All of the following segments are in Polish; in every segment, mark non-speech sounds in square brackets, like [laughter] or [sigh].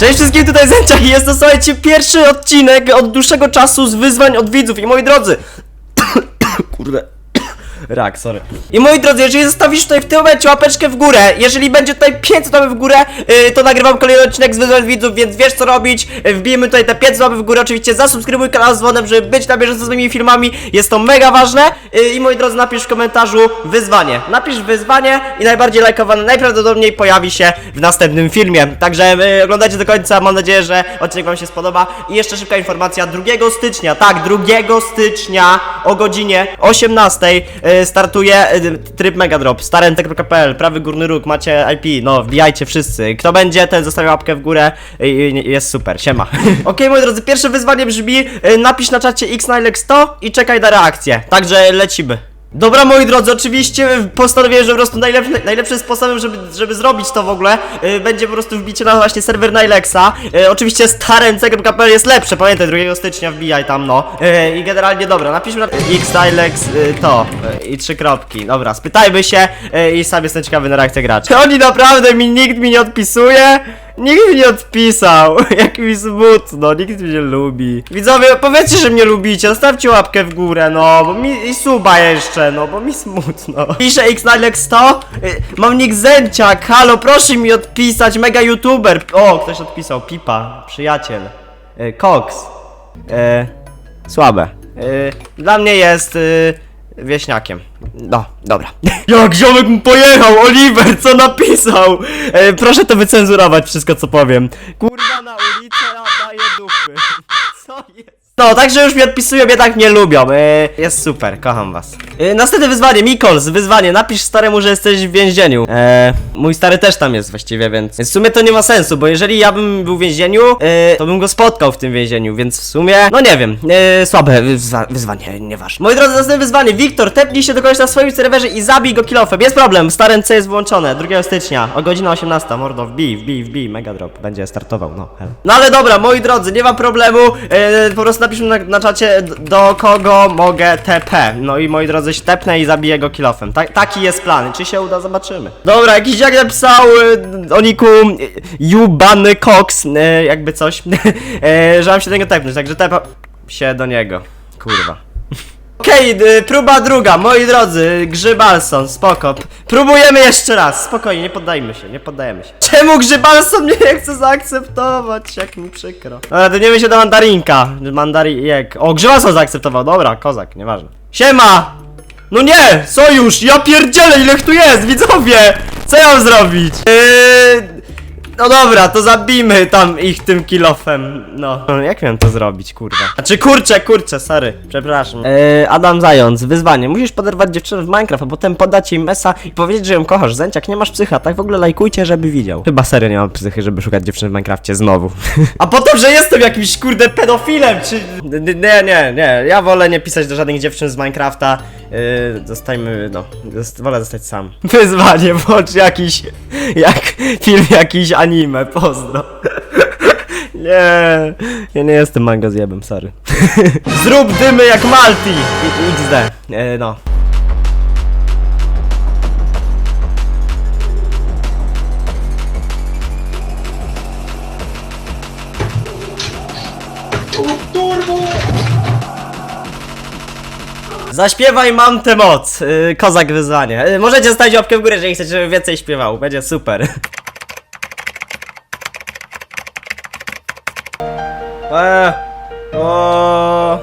Cześć wszystkim, tutaj Zęciak i jest to słuchajcie pierwszy odcinek od dłuższego czasu z wyzwań od widzów. I moi drodzy [coughs] Kurde Rak, sorry. I moi drodzy, jeżeli zostawisz tutaj w tym momencie łapeczkę w górę, jeżeli będzie tutaj 500 łapek w górę, yy, to nagrywam kolejny odcinek z wyzwań widzów, więc wiesz co robić. Yy, wbijmy tutaj te 500 łapek w górę, oczywiście zasubskrybuj kanał z dzwonem, żeby być na bieżąco z moimi filmami, jest to mega ważne. Yy, I moi drodzy, napisz w komentarzu wyzwanie. Napisz wyzwanie i najbardziej lajkowane najprawdopodobniej pojawi się w następnym filmie. Także yy, oglądajcie do końca, mam nadzieję, że odcinek wam się spodoba. I jeszcze szybka informacja, 2 stycznia, tak, 2 stycznia o godzinie 18 yy, startuje yy, tryb Megadrop, starentek.pl, prawy górny róg, macie IP, no wbijajcie wszyscy. Kto będzie, ten zostawia łapkę w górę jest super, siema. [laughs] Okej, moi drodzy, pierwsze wyzwanie brzmi, yy, napisz na czacie xnilek 100 i czekaj na reakcję. Także lecimy. Dobra moi drodzy, oczywiście postanowiłem, że po prostu najlepszy, najlepszym sposobem, żeby, żeby zrobić to w ogóle y, będzie po prostu wbicie na właśnie serwer Nilexa. Y, oczywiście starenc.pl jest lepsze, pamiętaj 2 stycznia wbijaj tam no. Y, I generalnie dobra, napiszmy na xnilex y, to y, i trzy kropki. Dobra, spytajmy się y, i sam jestem ciekawy na reakcję graczy. Oni naprawdę mi nikt mi nie odpisuje. Nikt mi nie odpisał, [laughs] jak mi smutno, nikt mnie nie lubi. Widzowie, powiedzcie, że mnie lubicie, zostawcie łapkę w górę, no, bo mi i suba jeszcze, no, bo mi smutno. [laughs] Pisze xnilex 100, y, mam nick Zęciak, halo, proszę mi odpisać, mega youtuber. O, ktoś odpisał, Pipa, przyjaciel, y, Cox, y, słabe. Y, dla mnie jest y, wieśniakiem. No, dobra. [laughs] Jak ziomek mu pojechał, Oliver, co napisał? E, proszę to wycenzurować, wszystko co powiem. Kurwa na ulicę, a daje dupy. [laughs] Co jest? No, także już mi odpisują, jednak nie lubią. E, jest super, kocham was. E, następne wyzwanie, Mikols, wyzwanie. Napisz staremu, że jesteś w więzieniu. E, mój stary też tam jest właściwie, więc... Więc w sumie to nie ma sensu, bo jeżeli ja bym był w więzieniu, e, to bym go spotkał w tym więzieniu, więc w sumie... No nie wiem, słabe wyzwa wyzwanie, nieważne. Moi drodzy, następne wyzwanie. Wiktor, tepnij się do kogoś na swoim serwerze i zabij go kilofem. Jest problem, stare C jest włączone. 2 stycznia, o godzina 18. Mordo, wbij, wbij, wbij, mega drop. Będzie startował, no. No ale dobra, moi drodzy, nie ma problemu. Po prostu napiszmy na, na czacie, do kogo mogę TP. No i moi drodzy, się tepnę i zabiję go kilofem. Ta, taki jest plan. Czy się uda, zobaczymy. Dobra, jakiś jak napisał e, o niku e, Jubany Cox, e, jakby coś, [laughs] e, że mam się do niego tepnąć, także tepa się do niego. Kurwa. Okej, y, próba druga, moi drodzy, Grzybalson, spoko. Próbujemy jeszcze raz, spokojnie, nie poddajmy się, nie poddajemy się. Czemu Grzybalson mnie nie chce zaakceptować? Jak mi przykro. Dobra, to nie się do mandarinka. Mandarijek. O, Grzybalson zaakceptował, dobra, kozak, nieważne. Siema! No nie, sojusz, ja pierdzielę, ile tu jest, widzowie! Co ja mam zrobić? Yy... No dobra, to zabijmy tam ich tym kilofem. No. Jak miałem to zrobić, kurwa? Znaczy kurczę, kurczę, sorry, przepraszam. Eee, Adam Zając, wyzwanie. Musisz poderwać dziewczynę w Minecraft, a potem podać jej mesa i powiedzieć, że ją kochasz. Zęciak, nie masz psycha, tak w ogóle lajkujcie, żeby widział. Chyba serio nie mam psychy, żeby szukać dziewczyny w Minecrafcie znowu. [laughs] a potem, że jestem jakimś kurde pedofilem, czy... Nie, nie, nie, ja wolę nie pisać do żadnych dziewczyn z Minecrafta. Yy, zostajmy, no, zost- wolę zostać sam. [laughs] Wyzwanie, włącz jakiś, jak film jakiś anime, pozdro. [laughs] Nie, ja nie jestem manga zjebem, sorry. [laughs] Zrób dymy jak Malti! I- XD, e, no. Zaśpiewaj mam tę moc, yy, kozak wyzwanie. Yy, możecie zostawić łapkę w górę, jeżeli chcecie, żeby więcej śpiewał, będzie super. Eee, o,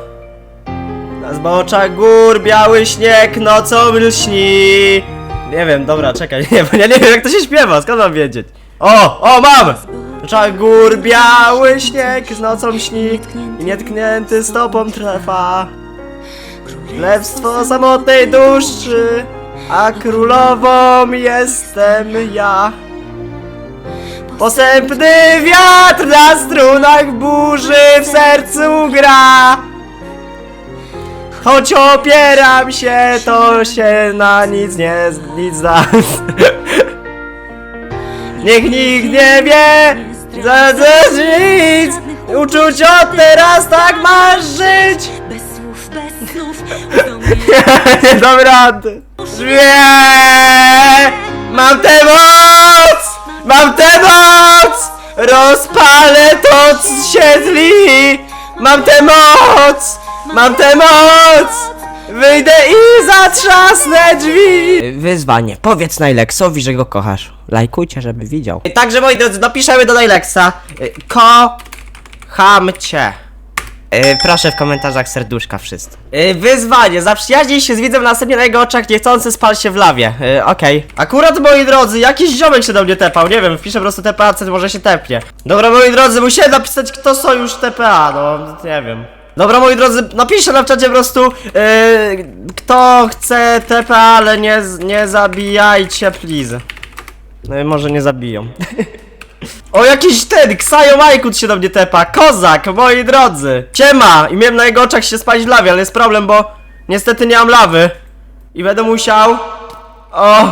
na zboczach gór biały śnieg nocą lśni. Nie wiem, dobra, czekaj, [laughs] nie, bo ja nie wiem jak to się śpiewa, skąd mam wiedzieć? O, o, mam! Zboczach gór biały śnieg z nocą śni i nietknięty stopą trwa. Królestwo samotnej duszy, a królową jestem ja. Posępny wiatr na strunach burzy w sercu gra. Choć opieram się, to się na nic nie nic da. [laughs] Niech nikt nie wie, za nic. Uczuć od teraz tak masz żyć. Nie dam rady. Nie! Mam tę moc! Mam tę moc! Rozpalę to siedli! Mam tę moc! Mam tę moc! Wyjdę i zatrzasnę drzwi! Wyzwanie. Powiedz Najleksowi, że go kochasz. Lajkujcie, żeby widział. Także moi drodzy, napiszemy do Najleksa. Kocham cię. Yy, proszę w komentarzach serduszka wszyscy. Yy, wyzwanie, zaprzyjaźnij się z widzem następnie na jego oczach niechcący spal się w lawie. Yy, okej. Akurat moi drodzy, jakiś ziomek się do mnie tepał, nie wiem, wpiszę po prostu TPA, co może się tepnie. Dobra moi drodzy, musiałem napisać kto sojusz TPA, no nie wiem. Dobra moi drodzy, napiszę na czacie po prostu yy, kto chce TPA, ale nie, nie zabijajcie please. No i może nie zabiją. [laughs] O, jakiś ten, Ksajo Majkut się do mnie tepa, kozak, moi drodzy. Ciema, i miałem na jego oczach się spalić w lawie, ale jest problem, bo niestety nie mam lawy. I będę musiał, o,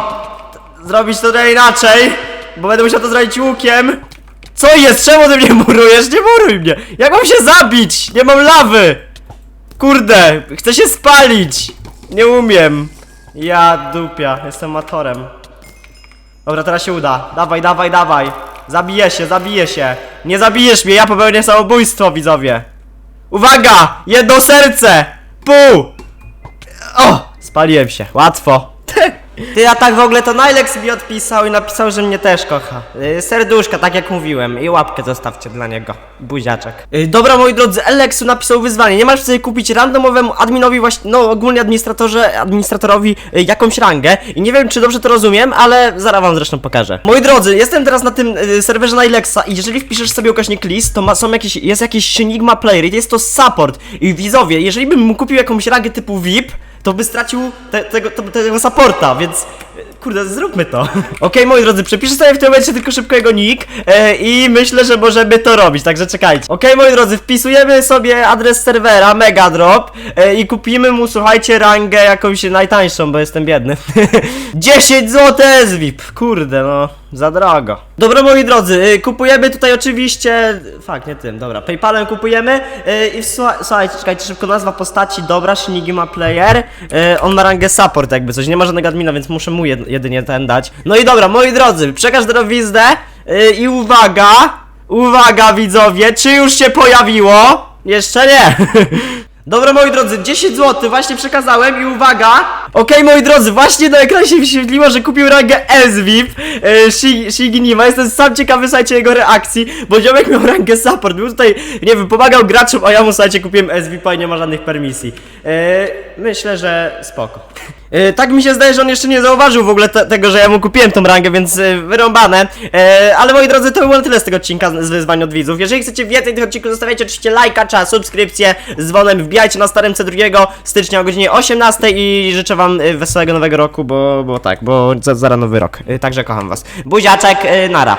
zrobić to trochę inaczej, bo będę musiał to zrobić łukiem. Co jest? Czemu ty mnie murujesz? Nie muruj mnie! Jak mam się zabić? Nie mam lawy! Kurde, chcę się spalić! Nie umiem. Ja dupia, jestem matorem. Dobra, teraz się uda. Dawaj, dawaj, dawaj. Zabiję się, zabiję się. Nie zabijesz mnie, ja popełnię samobójstwo, widzowie. Uwaga! Jedno serce! Pół! O! Spaliłem się, łatwo. [laughs] Ty, a tak w ogóle to Najlex mi odpisał i napisał, że mnie też kocha. Yy, serduszka, tak jak mówiłem. I łapkę zostawcie dla niego. Buziaczek. Yy, dobra, moi drodzy, Alexu napisał wyzwanie. Nie masz sobie kupić randomowemu adminowi właśnie, no ogólnie administratorze, administratorowi yy, jakąś rangę. I nie wiem, czy dobrze to rozumiem, ale zaraz wam zresztą pokażę. Moi drodzy, jestem teraz na tym serwerze Najlexa i jeżeli wpiszesz sobie ukośnik list, to ma, są jakieś, jest jakiś Enigma Player i jest to support. I widzowie, jeżeli bym mu kupił jakąś rangę typu VIP, to by stracił te, tego, tego supporta, więc kurde, zróbmy to. [laughs] Okej, moi drodzy, przepiszę sobie w tym momencie tylko szybko jego nick e, i myślę, że możemy to robić, także czekajcie. Okej, moi drodzy, wpisujemy sobie adres serwera Megadrop e, i kupimy mu, słuchajcie, rangę jakąś najtańszą, bo jestem biedny. 10 zł SVIP, kurde, no, za drogo. Dobra, moi drodzy, y, kupujemy tutaj oczywiście, fakt, nie tym, dobra, Paypalem kupujemy y, i słucha- słuchajcie, czekajcie, szybko nazwa postaci, dobra, Shinigima Player, y, on ma rangę support jakby coś, nie ma żadnego admina, więc muszę mu jed jedynie ten dać. No i dobra, moi drodzy, przekaż darowizdę y, i uwaga, uwaga widzowie, czy już się pojawiło? Jeszcze nie. [laughs] Dobra moi drodzy, 10 zł właśnie przekazałem i uwaga! Okej moi drodzy, właśnie na ekranie się wyświetliło, że kupił rangę SVIP e, Shi- Shiginima, jestem sam ciekawy słuchajcie jego reakcji, bo ziomek miał rangę support, był tutaj, nie wiem, pomagał graczom, a ja mu słuchajcie kupiłem SVIP i nie ma żadnych permisji. E, myślę, że spoko. E, tak mi się zdaje, że on jeszcze nie zauważył w ogóle te, tego, że ja mu kupiłem tą rangę, więc e, wyrąbane. E, ale moi drodzy, to było na tyle z tego odcinka z, wyzwań od widzów. Jeżeli chcecie więcej tych odcinków, zostawiajcie oczywiście lajka, cza, subskrypcję z dzwonem, wbijajcie na starym C2 stycznia o godzinie 18 i życzę wam e, wesołego nowego roku, bo, bo tak, bo za- zaraz nowy rok. E, także kocham was. Buziaczek, e, nara.